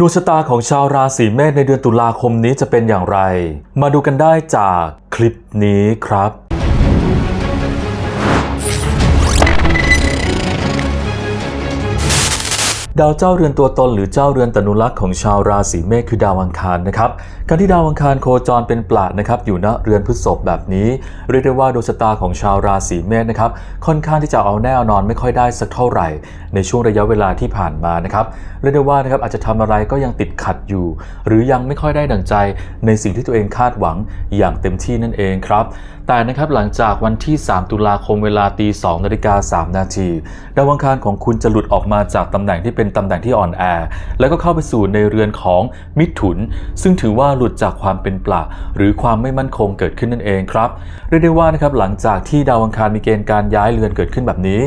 ดวงชะตาของชาวราศีเมษในเดือนตุลาคมนี้จะเป็นอย่างไร มาดูกันได้จากคลิปนี้ครับ ดาวเจ้าเรือนตัวตนหรือเจ้าเรือนตนุรักษ์ของชาวราศีเมษคือดาวอังคารนะครับการที่ดาวอังคารโคจรเป็นปลาดนะครับอยู่ณเรือนพฤษภแบบนี้ เรียกได้ว่าดวงชะตาของชาวราศีเมษนะครับค่อนข้างที่จะเอาแน่เอานอนไม่ค่อยได้สักเท่าไหร่ ในช่วงระยะเวลาที่ผ่านมานะครับเรียกได้ว่านะครับอาจจะทำอะไรก็ยังติดขัดอยู่ หรือยังไม่ค่อยได้ดังใจในสิ่งที่ตัวเองคาดหวังอย่างเต็มที่นั่นเองครับแต่นะครับหลังจากวันที่ 3 ตุลาคมเวลาตี2นาฬิกา3นาทีดาวอังคารของคุณจะหลุดออกมาจากตำแหน่งที่เป็นตำแหน่งที่อ่อนแอ แล้วก็เข้าไปสู่ในเรือนของมิถุน ซึ่งถือว่าหลุดจากความเป็นปลาหรือความไม่มั่นคงเกิดขึ้นนั่นเองครับเรียกได้ว่านะครับหลังจากที่ดาวอังคารมีเกณฑ์การย้ายเรือนเกิดขึ้นแบบนี้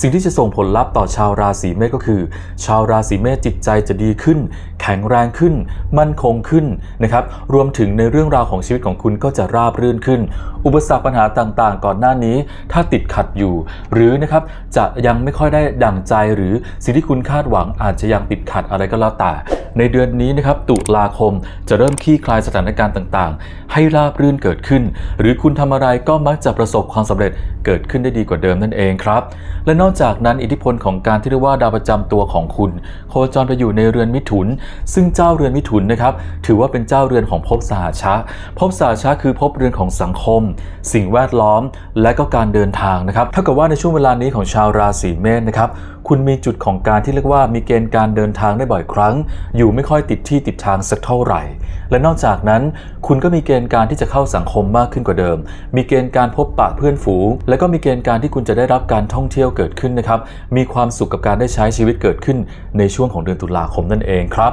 สิ่งที่จะส่งผลลัพธ์ต่อชาวราศีเมษก็คือ ชาวราศีเมษจิตใจจะดีขึ้น แข็งแรงขึ้น มั่นคงขึ้นนะครับ รวมถึงในเรื่องราวของชีวิตของคุณก็จะราบรื่นขึ้น อุปสรรคปัญหาต่างๆ ก่อนหน้านี้ ถ้าติดขัดอยู่ หรือนะครับจะยังไม่ค่อยได้ดั่งใจหรือสิ่งที่คุณคาดหวังอาจจะยังติดขัดอะไรก็แล้วแต่ ในเดือนนี้นะครับตุลาคมจะเริ่มคลี่คลายสถานการณ์ต่างๆ ให้ราบรื่นเกิดขึ้น หรือคุณทำอะไรก็มักจะประสบความสำเร็จเกิดขึ้นได้ดีกว่าเดิมนั่นเองครับ และนอกจากนั้นอิทธิพลของการที่เรียกว่าดาวประจำตัวของคุณ โคจรไปอยู่ในเรือนมิถุนซึ่งเจ้าเรือนมิถุนนะครับ ถือว่าเป็นเจ้าเรือนของภพสหชะภพสหชะคือภพเรือนของสังคม สิ่งแวดล้อม และก็การเดินทางนะครับเท่ากับว่าในช่วงเวลานี้ของชาวราศีเมษนะครับคุณมีจุดของการที่เรียกว่ามีเกณฑ์การเดินทางได้บ่อยครั้ง อยู่ไม่ค่อยติดที่ติดทางสักเท่าไหร่ และนอกจากนั้น คุณก็มีเกณฑ์การที่จะเข้าสังคมมากขึ้นกว่าเดิม มีเกณฑ์การพบปะเพื่อนฝูง และก็มีเกณฑ์การที่คุณจะได้รับการท่องเที่ยวเกิดขึ้นนะครับ มีความสุขกับการได้ใช้ชีวิตเกิดขึ้นในช่วงของเดือนตุลาคมนั่นเองครับ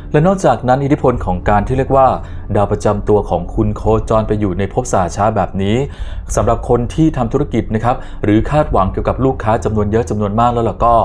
และนอกจากนั้นอิทธิพลของการที่เรียกว่า ดาวประจำตัวของคุณโคจรไปอยู่ในภพสาช้าแบบนี้สำหรับคนที่ทำธุรกิจนะครับหรือคาดหวังเกี่ยวกับลูกค้าจำนวนเยอะจำนวนมากแล้วล่ะก็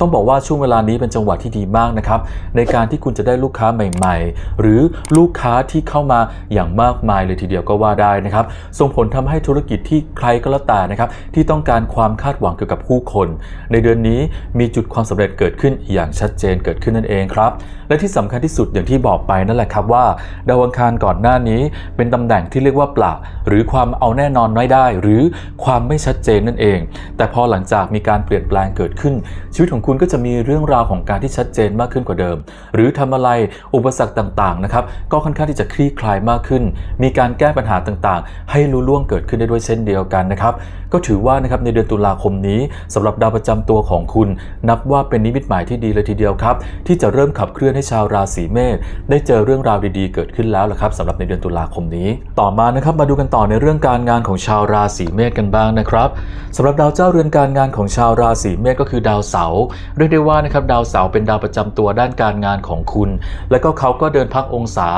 ต้องบอกว่าช่วงเวลานี้เป็นจังหวะที่ดีมากนะครับในการที่คุณจะได้ลูกค้าใหม่ ๆ หรือลูกค้าที่เข้ามาอย่างมากมายเลยทีเดียวก็ว่าได้นะครับส่งผลทำให้ธุรกิจที่ใครก็แล้วแต่นะครับที่ต้องการความคาดหวังเกี่ยวกับผู้คน ในเดือนนี้มีจุดความสำเร็จเกิดขึ้นอย่างชัดเจนเกิดขึ้นนั่นเองครับและที่สำคัญที่สุดอย่างที่บอกไปนั่นแหละครับว่า ดาวอังคารก่อนหน้านี้เป็นตำแหน่งที่เรียกว่าปลาหรือความเอาแน่นอนน้อยได้ หรือความไม่ชัดเจนนั่นเอง แต่พอหลังจากมีการเปลี่ยนแปลงเกิดขึ้น ชีวิตของคุณก็จะมีเรื่องราวของการที่ชัดเจนมากขึ้นกว่าเดิม หรือทำอะไรอุปสรรคต่างๆนะครับก็ค่อนข้างที่จะคลี่คลายมากขึ้น มีการแก้ปัญหาต่างๆ ให้รู้ล่วงเกิดขึ้นได้ด้วยเช่นเดียวกันนะครับก็ถือว่านะครับในเดือนตุลาคมนี้สำหรับดาวประจำตัวของคุณ นับว่าเป็นนิมิตหมายที่ดีเลยทีเดียวครับ ที่จะเริ่มขับเคลื่อนให้ชาวราศีเมษได้เจอเรื่องราวดีๆเกิดขึ้นแล้วละครับสำหรับในเดือนตุลาคมนี้ ต่อมานะครับมาดูกันต่อในเรื่องการงานของชาวราศีเมษกันบ้างนะครับสำหรับดาวเจ้าเรือนการงานของชาวราศีเมษก็คือดาวเสาร์เรียกได้ว่านะครับดาวเสาร์เป็นดาวประจำตัวด้านการงานของคุณ และก็เขาก็เดินพักองศา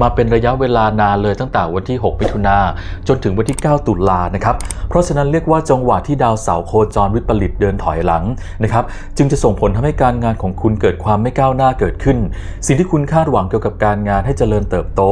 มาเป็นระยะเวลานานเลยตั้งแต่วันที่ 6 มิถุนาจนถึงวันที่ 9 ตุลานะครับเพราะฉะนั้นเรียกว่าจังหวะที่ดาวเสาร์โคจรวิปริตเดินถอยหลังนะครับจึงจะส่งผลทำให้การงานของคุณเกิดความไม่ก้าวหน้าเกิดขึ้น สิ่งที่คุณคุณคาดหวังเกี่ยวกับการงานให้เจริญเติบโต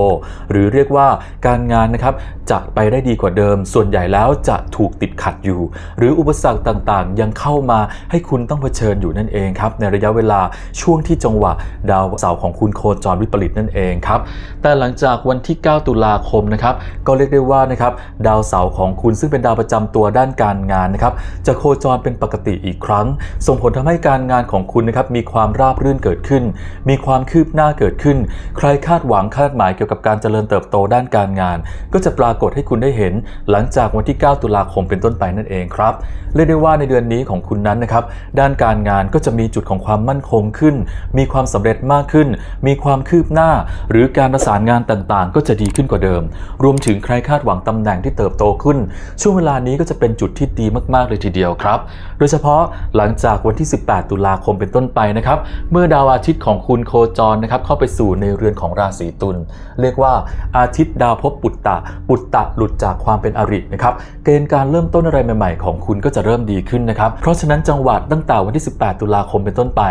หรือเรียกว่าการงานนะครับจะไปได้ดีกว่าเดิม ส่วนใหญ่แล้วจะถูกติดขัดอยู่ หรืออุปสรรคต่างๆ ยังเข้ามาให้คุณต้องเผชิญอยู่นั่นเองครับในระยะเวลาช่วงที่จังหวะดาวเสาร์ของคุณโคจรวิปริตนั่นเองครับแต่หลังจากวันที่ 9 ตุลาคมนะครับก็เรียกได้ว่านะครับดาวเสาร์ของคุณซึ่งเป็นดาวประจำตัวด้านการงานนะครับจะโคจรเป็นปกติอีกครั้ง ส่งผลทำให้การงานของคุณนะครับมีความราบรื่นเกิดขึ้น มีความคืบหน้าเกิดขึ้น ใครคาดหวังคาดหมายเกี่ยวกับการเจริญเติบโตด้านการงาน ก็จะปรากฏให้คุณได้เห็น หลังจากวันที่ 9 ตุลาคมเป็นต้นไปนั่นเองครับเรียกได้ว่าในเดือนนี้ของคุณนั้นนะครับด้านการงานก็จะมีจุดของความมั่นคงขึ้น มีความสำเร็จมากขึ้น มีความคืบหน้า หรือการประสานงานต่างๆ ก็จะดีขึ้นกว่าเดิม รวมถึงใครคาดหวังตำแหน่งที่เติบโตขึ้น ช่วงเวลานี้ก็จะเป็นจุดที่ดีมากๆเลยทีเดียวครับ โดยเฉพาะหลังจากวันที่ 18 ตุลาคมเป็นต้นไปนะครับเมื่อดาวอาทิตย์ของคุณโคจรนะครับเข้าไปสู่ในเรือนของราศีตุลเรียกว่าอาทิตย์ดาวภพปุตตะ ปุตตะหลุดจากความเป็นอรินะครับเกณฑ์การเริ่มต้นอะไรใหม่ ๆ ของคุณก็จะเริ่มดีขึ้นนะครับเพราะฉะนั้นจังหวัดตั้งแต่วันที่ 18 ตุลาคมเป็นต้นไป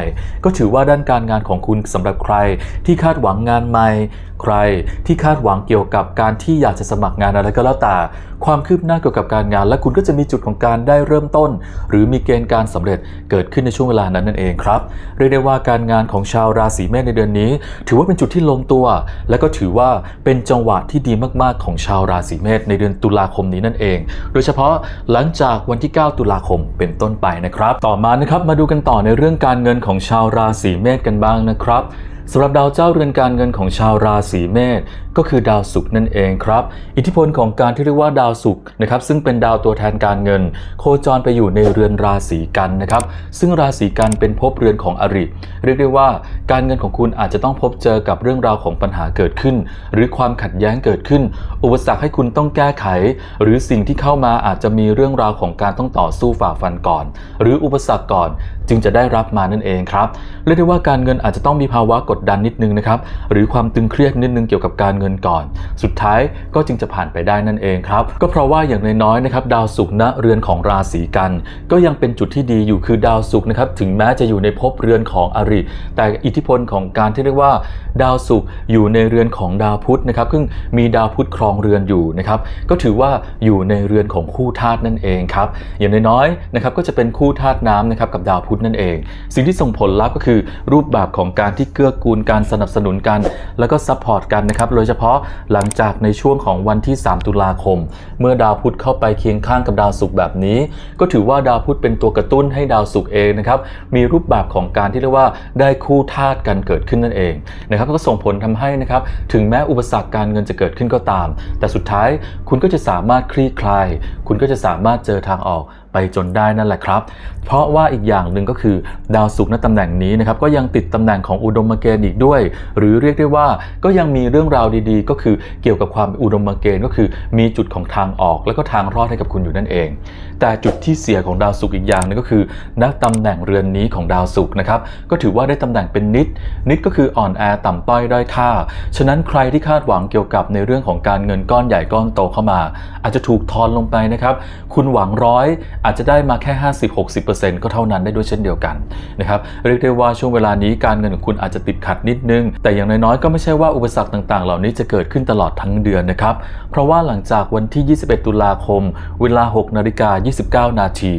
ก็ถือว่าด้านการงานของคุณสำหรับใคร ที่คาดหวังงานใหม่ ใครที่คาดหวังเกี่ยวกับการที่อยากจะสมัครงานอะไรก็แล้วแต่ ความคืบหน้าเกี่ยวกับการงาน และคุณก็จะมีจุดของการได้เริ่มต้น หรือมีเกณฑ์การสำเร็จเกิดขึ้นในช่วงเวลานั้นนั่นเองครับเรียกได้ว่าการงานของชาวราศีเมษในเดือนนี้ ถือว่าเป็นจุดที่ลงตัว และก็ถือว่าเป็นจังหวะที่ดีมากๆ ของชาวราศีเมษในเดือนตุลาคมนี้นั่นเอง โดยเฉพาะหลังจากวันที่ 9 ตุลาคมเป็นต้นไปนะครับ ต่อมานะครับมาดูกันต่อในเรื่องการเงินของชาวราศีเมษกันบ้างนะครับสำหรับดาวเจ้าเรือนการเงินของชาวราศีเมษก็คือดาวศุกร์นั่นเองครับ อิทธิพลของการที่เรียกว่าดาวศุกร์นะครับซึ่งเป็นดาวตัวแทนการเงิน โคจรไปอยู่ในเรือนราศีกันนะครับซึ่งราศีกันเป็นภพเรือนของอริ เรียกได้ว่าการเงินของคุณอาจจะต้องพบเจอกับเรื่องราวของปัญหาเกิดขึ้น หรือความขัดแย้งเกิดขึ้น อุปสรรคให้คุณต้องแก้ไข หรือสิ่งที่เข้ามาอาจจะมีเรื่องราวของการต้องต่อสู้ฝ่าฟันก่อน หรืออุปสรรคก่อนจึงจะได้รับมานั่นเองครับเรียกได้ว่าการเงินอาจจะต้องมีภาวะกดดันนิดนึงนะครับหรือความตึงเครียดนิดนึงเกี่ยวกับการเงินก่อน สุดท้ายก็จึงจะผ่านไปได้นั่นเองครับ ก็เพราะว่าอย่างน้อยๆนะครับดาวศุกร์ณเรือนของราศีกัน ก็ยังเป็นจุดที่ดีอยู่คือดาวศุกร์นะครับถึงแม้จะอยู่ในภพเรือนของอริ แต่อิทธิพลของการที่เรียกว่า ดาวศุกร์อยู่ในเรือนของดาวพุธนะครับซึ่งมีดาวพุธครองเรือนอยู่นะครับก็ถือว่าอยู่ในเรือนของคู่ธาตุนั่นเองครับอย่างน้อยๆนะครับก็จะเป็นคู่ธาตุน้ำนะครับกับดาวพุธนั่นเอง สิ่งที่ส่งผลลัพธ์ก็คือรูปแบบของการที่เกื้อกูลการสนับสนุนกัน แล้วก็ซัพพอร์ตกันนะครับโดยเฉฉพาะหลังจากในช่วงของวันที่ 3 ตุลาคม เมื่อดาวพุธเข้าไปเคียงข้างกับดาวศุกร์แบบนี้ ก็ถือว่าดาวพุธเป็นตัวกระตุ้นให้ดาวศุกร์เองนะครับมีรูปแบบของการที่เรียกว่าได้คู่ธาตุกันเกิดขึ้นนั่นเองนะครับก็ส่งผลทำให้นะครับถึงแม้อุปสรรคการเงินจะเกิดขึ้นก็ตาม แต่สุดท้ายคุณก็จะสามารถคลี่คลาย คุณก็จะสามารถเจอทางออก ไปจนได้นั่นแหละครับ เพราะว่าอีกอย่างหนึ่งก็คือดาวศุกร์ณตำแหน่งนี้นะครับก็ยังติดตำแหน่งของอุดมเกณฑ์อีกด้วย หรือเรียกได้ว่าก็ยังมีเรื่องราวดีๆ ก็คือเกี่ยวกับความอุดมเกณฑ์ก็คือมีจุดของทางออก แล้วก็ทางรอดให้กับคุณอยู่นั่นเอง แต่จุดที่เสียของดาวศุกร์อีกอย่างหนึงก็คือณตำแหน่งเรือนนี้ของดาวศุกร์นะครับก็ถือว่าได้ตำแหน่งเป็นนิด นิดก็คืออ่อนแอต่ำต้อยด้อยค่า ฉะนั้นใครที่คาดหวังเกี่ยวกับในเรื่องของการเงินก้อนใหญ่ก้อนโตเข้ามา อาจจะถูกทอนลงไปนะครับ คุณหวังร้อยอาจจะได้มาแค่ 50-60%ก็เท่านั้นได้ด้วยเช่นเดียวกันนะครับเรียกได้ว่าช่วงเวลานี้การเงินของคุณอาจจะติดขัดนิดนึง แต่อย่างน้อยๆก็ไม่ใช่ว่าอุปสรรคต่างๆ เหล่านี้จะเกิดขึ้นตลอดทั้งเดือนนะครับ เพราะว่าหลังจากวันที่ 21 ตุลาคม เวลา 6นาฬิกา29 นาที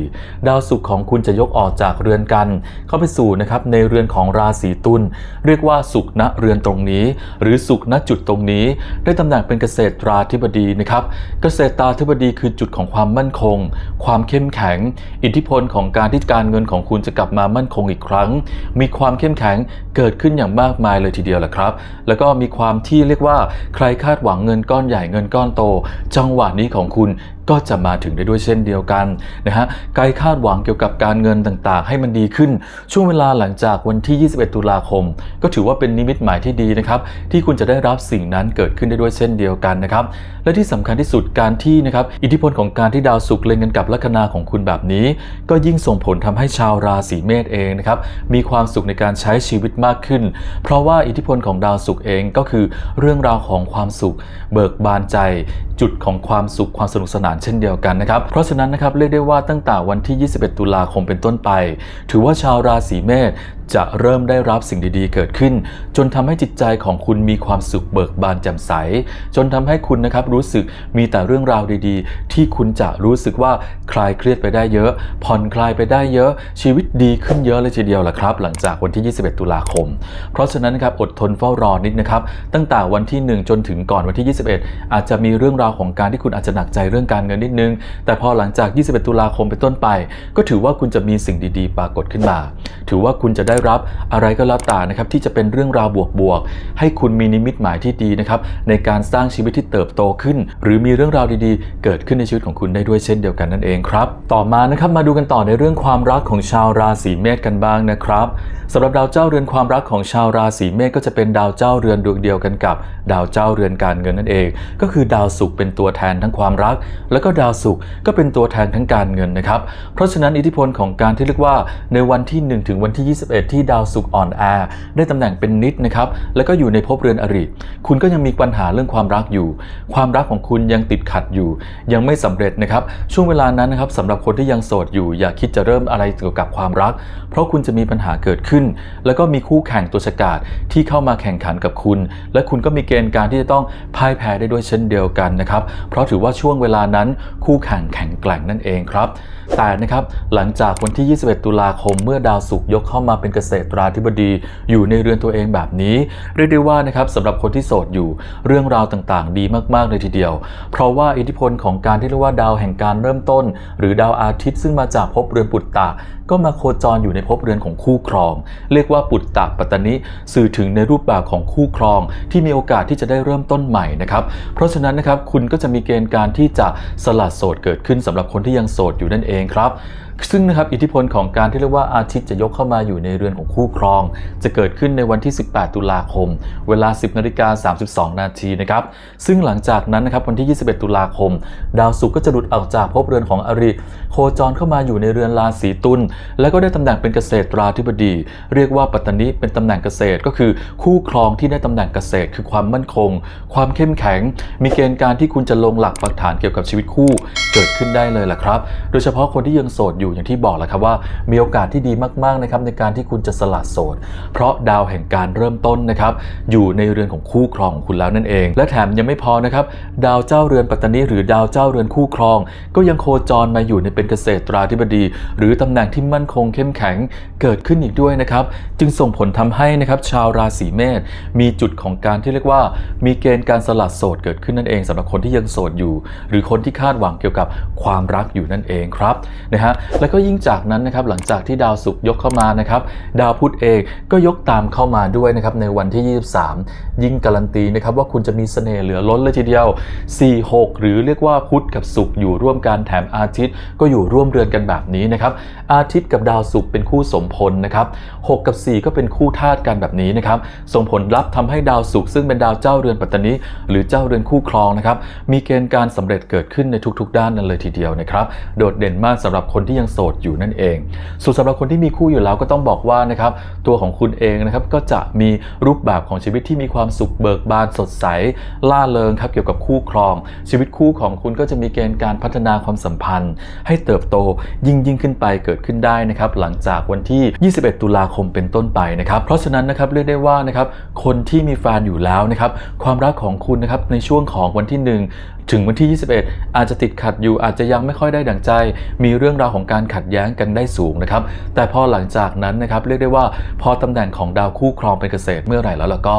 ดาวศุกร์ของคุณจะยกออกจากเรือนกัน เข้าไปสู่นะครับในเรือนของราศีตุลเรียกว่าศุกร์ณเรือนตรงนี้ หรือศุกร์ณจุดตรงนี้ ได้ตำแหน่งเป็นเกษตราธิบดีนะครับเกษตราธิบดีคือจุดของความมั่นคง ความเข้มแข็ง อิทธิพลของการที่การเงินของคุณจะกลับมามั่นคงอีกครั้ง มีความเข้มแข็งเกิดขึ้นอย่างมากมายเลยทีเดียวแหละครับ แล้วก็มีความที่เรียกว่าใครคาดหวังเงินก้อนใหญ่เงินก้อนโต จังหวะนี้ของคุณก็จะมาถึงได้ด้วยเช่นเดียวกันนะฮะใครคาดหวังเกี่ยวกับการเงินต่างๆ ให้มันดีขึ้น ช่วงเวลาหลังจากวันที่ 21 ตุลาคม ก็ถือว่าเป็นนิมิตหมายที่ดีนะครับ ที่คุณจะได้รับสิ่งนั้นเกิดขึ้นได้ด้วยเช่นเดียวกันนะครับ และที่สำคัญที่สุดการที่นะครับอิทธิพลของการที่ดาวศุกร์เล็งกันกับลัคนาของคุณแบบนี้ ก็ยิ่งส่งผลทำให้ชาวราศีเมษเองนะครับมีความสุขในการใช้ชีวิตมากขึ้น เพราะว่าอิทธิพลของดาวศุกร์เองก็คือเรื่องราวของความสุข เบิกบานใจ จุดของความสุขความสนุกสนานเช่นเดียวกันนะครับ เพราะฉะนั้นนะครับเรียกได้ว่าตั้งแต่วันที่ 21 ตุลาคมเป็นต้นไป ถือว่าชาวราศีเมษจะเริ่มได้รับสิ่งดีๆ เกิดขึ้น จนทำให้จิตใจของคุณมีความสุขเบิกบานแจ่มใส จนทำให้คุณนะครับรู้สึกมีแต่เรื่องราวดีๆ ที่คุณจะรู้สึกว่าคลายเครียดไปได้เยอะ ผ่อนคลายไปได้เยอะ ชีวิตดีขึ้นเยอะเลยทีเดียวแหละครับ หลังจากวันที่ 21 ตุลาคม เพราะฉะนั้นครับอดทนเฝ้ารอนิดนะครับ ตั้งแต่วันที่ 1 จนถึงก่อนวันที่ 21 อาจจะมีเรื่องราวของการที่คุณอาจจะหนักใจเรื่องการเงินนิดนึง แต่พอหลังจาก 21 ตุลาคมเป็นต้นไป ก็ถือว่าคุณจะมีสิ่งดีๆ ปรากฏขึ้นมา ถือว่าคุณจะได้รับอะไรก็แล้วแต่นะครับที่จะเป็นเรื่องราวบวกๆให้คุณมีนิมิตหมายที่ดีนะครับในการสร้างชีวิตที่เติบโตขึ้น หรือมีเรื่องราวดีๆ เกิดขึ้นในชีวิตของคุณได้ด้วยเช่นเดียวกันนั่นเองครับต่อมานะครับมาดูกันต่อในเรื่องความรักของชาวราศีเมษกันบ้างนะครับสำหรับดาวเจ้าเรือนความรักของชาวราศีเมษก็จะเป็นดาวเจ้าเรือนดวงเดียวกันกับ ดาวเจ้าเรือนการเงินนั่นเอง ก็คือดาวศุกร์เป็นตัวแทนทั้งความรัก แล้วก็ดาวศุกร์ก็เป็นตัวแทนทั้งการเงินนะครับ เพราะฉะนั้นอิทธิพลของการที่เรียกว่าในวันที่ 1 ถึงวันที่ตที่ดาวศุกร์อ่อนแอได้ตำแหน่งเป็นนิดนะครับแล้วก็อยู่ในภพเรือนอริคุณก็ยังมีปัญหาเรื่องความรักอยู่ ความรักของคุณยังติดขัดอยู่ ยังไม่สำเร็จนะครับ ช่วงเวลานั้นนะครับสำหรับคนที่ยังโสดอยู่ อย่าคิดจะเริ่มอะไรเกี่ยวกับความรัก เพราะคุณจะมีปัญหาเกิดขึ้น แล้วก็มีคู่แข่งตัวฉกาจที่เข้ามาแข่งขันกับคุณ และคุณก็มีเกณฑ์การที่จะต้องพ่ายแพ้ได้ด้วยเช่นเดียวกันนะครับ เพราะถือว่าช่วงเวลานั้นคู่แข่งแข็งแกร่งนั่นเองครับ แต่นะครับหลังจากวันที่ 21 ตุลาคม เมื่อดาวศุกร์ยกเข้ามาเป็นเกษตราธิบดี อยู่ในเรือนตัวเองแบบนี้ เรียกได้ว่านะครับสำหรับคนที่โสดอยู่เรื่องราวต่างๆ ดีมากๆเลยทีเดียว เพราะว่าอิทธิพลของการที่เรียกว่าดาวแห่งการเริ่มต้น หรือดาวอาทิตย์ซึ่งมาจากภพเรือนปุตตะก็มาโคจรอยู่ในภพเรือนของคู่ครอง เรียกว่าปุตตะปัตตนิสื่อถึงในรูปแบบของคู่ครอง ที่มีโอกาสที่จะได้เริ่มต้นใหม่นะครับเพราะฉะนั้นนะครับคุณก็จะมีเกณฑ์การที่จะสลัดโสดเกิดขึ้นสำหรับคนที่ยังโสดอยู่นั่นเองเองครับ ซึ่งนะครับอิทธิพลของการที่เรียกว่าอาทิตย์จะยกเข้ามาอยู่ในเรือนของคู่ครอง จะเกิดขึ้นในวันที่ 18 ตุลาคม เวลา 10นาฬิกา32 นาทีนะครับซึ่งหลังจากนั้นนะครับวันที่ 21 ตุลาคม ดาวศุกร์ก็จะหลุดออกจากภพเรือนของอริโคจรเข้ามาอยู่ในเรือนราศีตุลแล้วก็ได้ตำแหน่งเป็นเกษตราธิบดี เรียกว่าปัตตานิเป็นตำแหน่งเกษตรก็คือคู่ครองที่ได้ตำแหน่งเกษตร คือความมั่นคง ความเข้มแข็ง มีเกณฑ์การที่คุณจะลงหลักปักฐานเกี่ยวกับชีวิตคู่ เกิดขึ้นได้เลยล่ะครับ โดยเฉพาะคนที่ยังโสดอยู่อย่างที่บอกแหละครับว่ามีโอกาสที่ดีมากๆนะครับในการที่คุณจะสละโสด เพราะดาวแห่งการเริ่มต้นนะครับอยู่ในเรือนของคู่ครองของคุณแล้วนั่นเอง และแถมยังไม่พอนะครับดาวเจ้าเรือนปัตตานีหรือดาวเจ้าเรือนคู่ครอง ก็ยังโคจรมาอยู่ในเป็นเกษตราธิบดี หรือตำแหน่งที่มั่นคงเข้มแข็งเกิดขึ้นอีกด้วยนะครับจึงส่งผลทำให้นะครับชาวราศีเมษมีจุดของการที่เรียกว่า มีเกณฑ์การสลัดโสดเกิดขึ้นนั่นเองสำหรับคนที่ยังโสดอยู่ หรือคนที่คาดหวังเกี่ยวกับความรักอยู่นั่นเองครับนะฮะแล้วก็ยิ่งจากนั้นนะครับหลังจากที่ดาวศุกร์ยกเข้ามานะครับดาวพุธเองก็ยกตามเข้ามาด้วยนะครับในวันที่ 23 ยิ่งการันตีนะครับว่าคุณจะมีเสน่ห์เหลือล้นเลยทีเดียว 4 6 หรือเรียกว่าพุธกับศุกร์อยู่ร่วมกันแถมอาทิตย์ ก็อยู่ร่วมเรือนกันแบบนี้นะครับอาทิตย์กับดาวศุกร์เป็นคู่สมพลนะครับ6กับ 4 ก็เป็นคู่ธาตุกันแบบนี้นะครับส่งผลลัพธ์ทำให้ดาวศุกร์ซึ่งเป็นดาวเจ้าเรือนปัตตานีหรือเจ้าเรือนคู่ครองนะครับมีเกณฑ์การสำเร็จเกิดขึ้นในทุกๆ ด้านนั่นเลยทีเดียวนะครับโดดเด่นมากสำหรับคนที่ยังโสดอยู่นั่นเอง ส่วนสำหรับคนที่มีคู่อยู่แล้วก็ต้องบอกว่านะครับตัวของคุณเองนะครับก็จะมีรูปแบบของชีวิตที่มีความสุขเบิกบานสดใสล่าเริงครับเกี่ยวกับคู่ครอง ชีวิตคู่ของคุณก็จะมีเกณฑ์การพัฒนาความสัมพันธ์ ให้เติบโตยิ่งยิ่งขึ้นไปเกิดขึ้นได้นะครับหลังจากวันที่ 21 ตุลาคมเป็นต้นไปนะครับ เพราะฉะนั้นนะครับเรียกได้ว่านะครับคนที่มีแฟนอยู่แล้วนะครับความรักของคุณนะครับในช่วงของวันที่ 1ถึงวันที่ 21 อาจจะติดขัดอยู่อาจจะยังไม่ค่อยได้ดั่งใจ มีเรื่องราวของการขัดแย้งกันได้สูงนะครับ แต่พอหลังจากนั้นนะครับเรียกได้ว่าพอตำแหน่งของดาวคู่ครองเป็นเกษตรเมื่อไหร่แล้วแล้วก็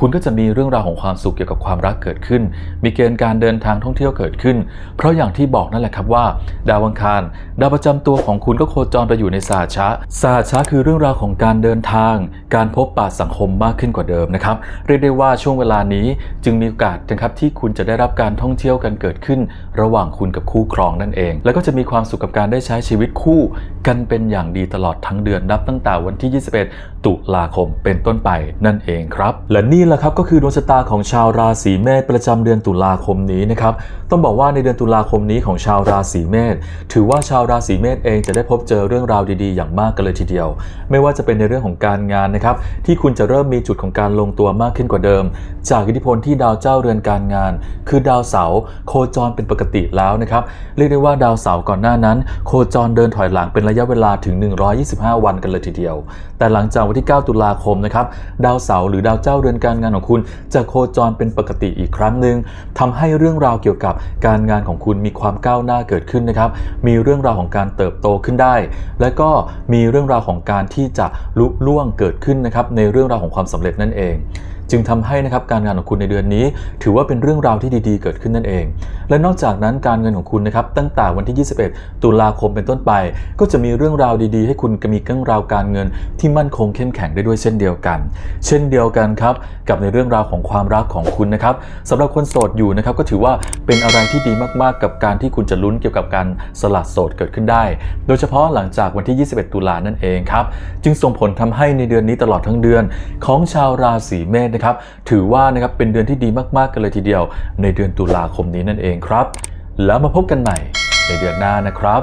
คุณก็จะมีเรื่องราวของความสุขเกี่ยวกับความรักเกิดขึ้น มีเกณฑ์การเดินทางท่องเที่ยวเกิดขึ้น เพราะอย่างที่บอกนั่นแหละครับว่า ดาวอังคาร ดาวประจำตัวของคุณก็โคจรไปอยู่ในสาชะสาชะคือเรื่องราวของการเดินทาง การพบปะสังคมมากขึ้นกว่าเดิมนะครับ เรียกได้ว่าช่วงเวลานี้จึงมีโอกาสนะครับที่คุณจะได้รับการท่องเที่ยวียลกันเกิดขึ้น ระหว่างคุณกับคู่ครองนั่นเอง แล้วก็จะมีความสุขกับการได้ใช้ชีวิตคู่ กันเป็นอย่างดีตลอดทั้งเดือนนับตั้งแต่วันที่ 21 ตุลาคมเป็นต้นไปนั่นเองครับ และนี่แหละครับก็คือดวงชะตาของชาวราศีเมษประจำเดือนตุลาคมนี้นะครับต้องบอกว่าในเดือนตุลาคมนี้ของชาวราศีเมษถือว่าชาวราศีเมษเองจะได้พบเจอเรื่องราวดีๆ อย่างมากกันเลยทีเดียว ไม่ว่าจะเป็นในเรื่องของการงานนะครับที่คุณจะเริ่มมีจุดของการลงตัวมากขึ้นกว่าเดิม จากอิทธิพลที่ดาวเจ้าเรือนการงาน คือดาวเสาร์โคจรเป็นปกติแล้วนะครับเรียกได้ว่าดาวเสาร์ก่อนหน้านั้น โคจรเดินถอยหลังเป็นระยะเวลาถึง 125 วันกันเลยทีเดียว แต่หลังจากวันที่ 9 ตุลาคมนะครับดาวเสาร์หรือดาวเจ้าเรือนการงานของคุณ จะโคจรเป็นปกติอีกครั้งหนึ่งทำให้เรื่องราวเกี่ยวกับการงานของคุณมีความก้าวหน้าเกิดขึ้นนะครับ มีเรื่องราวของการเติบโตขึ้นได้ และก็มีเรื่องราวของการที่จะลุล่วงเกิดขึ้นนะครับในเรื่องราวของความสำเร็จนั่นเอง จึงทำให้นะครับการงานของคุณในเดือนนี้ ถือว่าเป็นเรื่องราวที่ดีๆ เกิดขึ้นนั่นเอง และนอกจากนั้นการเงินของคุณนะครับตั้งแต่วันที่ 21 ตุลาคมเป็นต้นไป ก็จะมีเรื่องราวดีๆ ให้คุณมีเรื่องราวการเงินที่มั่นคงเข้มแข็งได้ด้วยเช่นเดียวกัน เช่นเดียวกันครับกับในเรื่องราวของความรักของคุณนะครับสำหรับคนโสดอยู่นะครับก็ถือว่าเป็นอะไรที่ดีมากๆ กับการที่คุณจะลุ้นเกี่ยวกับการสลัดโสดเกิดขึ้นได้ โดยเฉพาะหลังจากวันที่ 21 ตุลานั่นเองครับจึงส่งผลทำให้ในเดือนนี้ตลอดทั้งเดือน ของชาวราศีเมษนะครับถือว่านะครับเป็นเดือนที่ดีมากๆกันเลยทีเดียว ในเดือนตุลาคมนี้นั่นเองครับ แล้วมาพบกันใหม่ในเดือนหน้านะครับ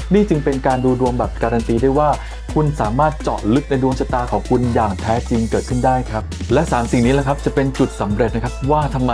นี่จึงเป็นการดูดวงแบบการันตีได้ว่า คุณสามารถเจาะลึกในดวงชะตาของคุณอย่างแท้จริงเกิดขึ้นได้ครับ และ 3 สิ่งนี้แหละครับจะเป็นจุดสำเร็จนะครับว่าทำไม